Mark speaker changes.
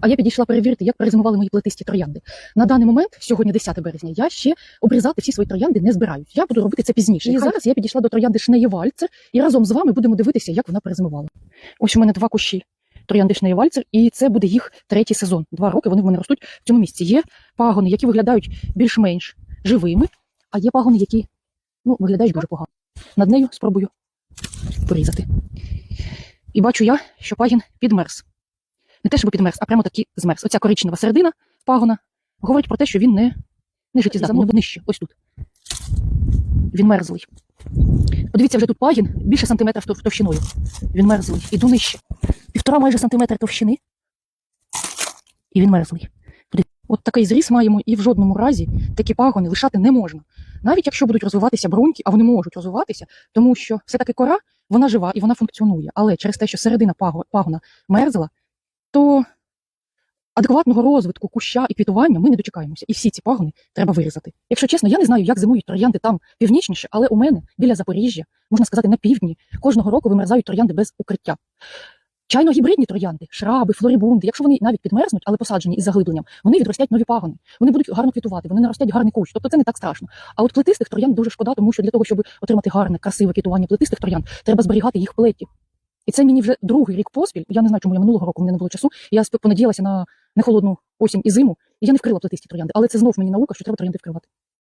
Speaker 1: А я підійшла перевірити, як перезимували мої плетисті троянди. На даний момент, сьогодні 10 березня, я ще обрізати всі свої троянди не збираюсь. Я буду робити це пізніше. І зараз я підійшла до троянди Шнеєвальцер і разом з вами будемо дивитися, як вона перезимувала. Ось у мене два кущі троянди Шнеєвальцер, і це буде їх третій сезон. Два роки вони в мене ростуть в цьому місці. Є пагони, які виглядають більш-менш живими, а є пагони, які ну, виглядають дуже погано. Над нею спробую порізати. І бачу я, що пагін підмерз. Не те, щоб підмерз, а прямо таки змерз. Оця коричнева середина пагона говорить про те, що він не, не життєздатний, не нижче. Ось тут. Він мерзлий. Подивіться, вже тут пагін більше сантиметра товщиною. Він мерзлий. Іду нижче. Півтора майже сантиметра товщини. І він мерзлий. От такий зріз маємо, і в жодному разі такі пагони лишати не можна. Навіть якщо будуть розвиватися бруньки, а вони можуть розвиватися, тому що все-таки кора, вона жива і вона функціонує. Але через те, що середина пагона мерзла, то адекватного розвитку куща і квітування ми не дочекаємося. І всі ці пагони треба вирізати. Якщо чесно, я не знаю, як зимують троянди там північніше, але у мене біля Запоріжжя, можна сказати, на півдні, кожного року вимерзають троянди без укриття. Чайно-гібридні троянди, шраби, флорібунди, якщо вони навіть підмерзнуть, але посаджені із заглибленням, вони відростять нові пагони. Вони будуть гарно квітувати, вони наростять гарний кущ. Тобто це не так страшно. А от плетистих троянд дуже шкода, тому що для того, щоб отримати гарне, красиве квітування плетистих троянд, треба зберігати їх плеті. І це мені вже другий рік поспіль. Я не знаю, чому я минулого року мене не було часу. Я понадіялася на нехолодну осінь і зиму, і я не вкрила плетисті троянди. Але це знов мені наука, що треба троянди вкривати.